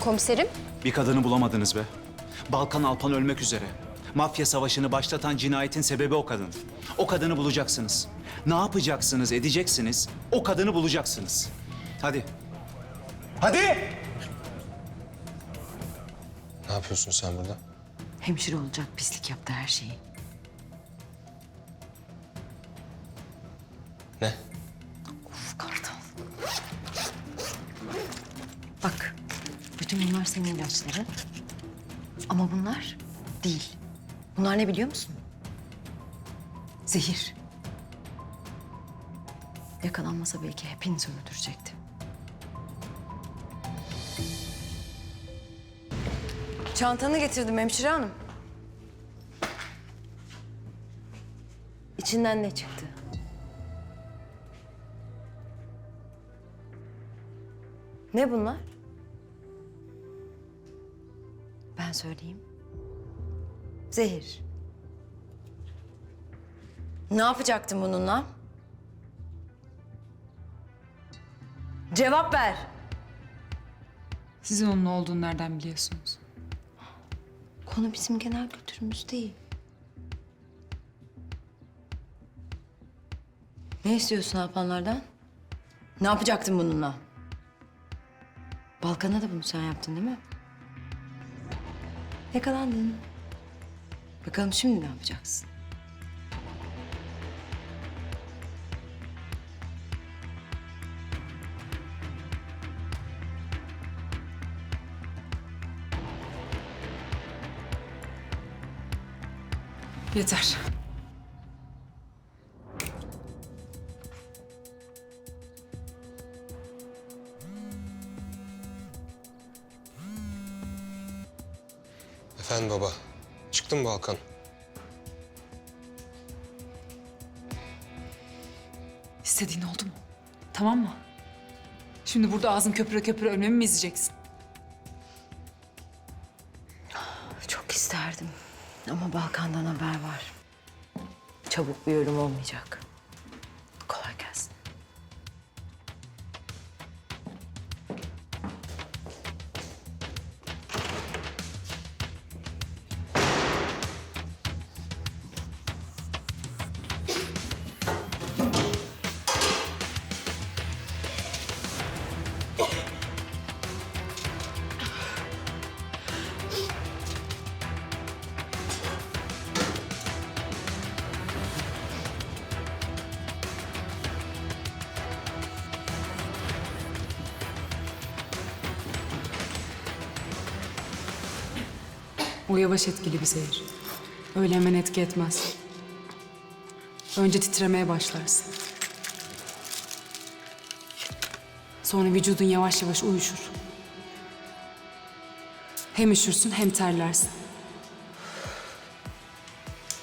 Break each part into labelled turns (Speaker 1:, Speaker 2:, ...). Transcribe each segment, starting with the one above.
Speaker 1: komiserim.
Speaker 2: Bir kadını bulamadınız be. Balkan Alpan ölmek üzere. Mafya savaşını başlatan cinayetin sebebi o kadın. O kadını bulacaksınız. Ne yapacaksınız, edeceksiniz? O kadını bulacaksınız. Hadi. Hadi!
Speaker 3: Ne yapıyorsun sen burada?
Speaker 4: Hemşire olacak pislik yaptı her şeyi.
Speaker 3: Ne?
Speaker 4: Uf kartal. Bak, bütün bunlar senin ilaçları. Ama bunlar değil. Bunlar ne biliyor musun? Zehir. Yakalanmasa belki hepinizi öldürecekti. Çantanı getirdim hemşire hanım. İçinden ne çıktı? Ne bunlar? Söyleyeyim. Zehir. Ne yapacaktın bununla? Cevap ver.
Speaker 5: Sizin onun ne olduğunu nereden biliyorsunuz?
Speaker 4: Konu bizim genel kültürümüz değil. Ne istiyorsun Alpanlardan? Ne yapacaktın bununla? Balkan'a da bunu sen yaptın değil mi? Yakalandın. Bakalım şimdi ne yapacaksın?
Speaker 5: Yeter.
Speaker 3: Efendim baba. Çıktın mı Balkan?
Speaker 5: İstediğin oldu mu? Tamam mı? Şimdi burada ağzın köpüre köpüre ölmemi mi izleyeceksin?
Speaker 4: Çok isterdim. Ama Balkan'dan haber var. Çabuk bir ölüm olmayacak.
Speaker 5: O yavaş etkili bir zehir. Öyle hemen etki etmez. Önce titremeye başlarsın. Sonra vücudun yavaş yavaş uyuşur. Hem üşürsün hem terlersin.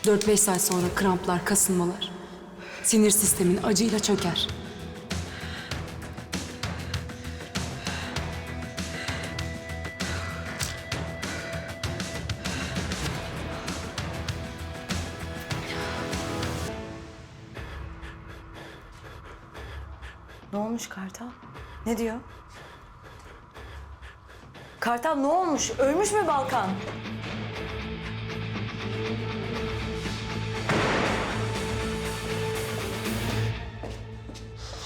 Speaker 5: 4-5 saat sonra kramplar, kasılmalar. Sinir sistemin acıyla çöker.
Speaker 4: Ne olmuş Kartal? Ne diyor? Kartal ne olmuş? Ölmüş mü Balkan?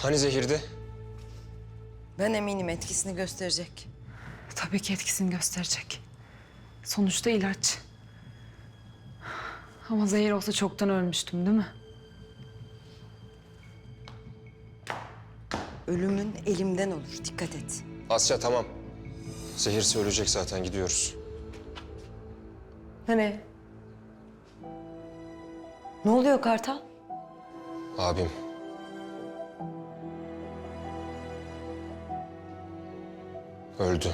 Speaker 3: Hani zehirdi?
Speaker 4: Ben eminim etkisini gösterecek.
Speaker 5: Tabii ki etkisini gösterecek. Sonuçta ilaç. Ama zehir olsa çoktan ölmüştüm değil mi?
Speaker 4: Ölümün elimden olur. Dikkat et.
Speaker 3: Asya tamam. Zehirse ölecek zaten gidiyoruz.
Speaker 4: Nereye? Ne oluyor Kartal?
Speaker 3: Abim. Öldü.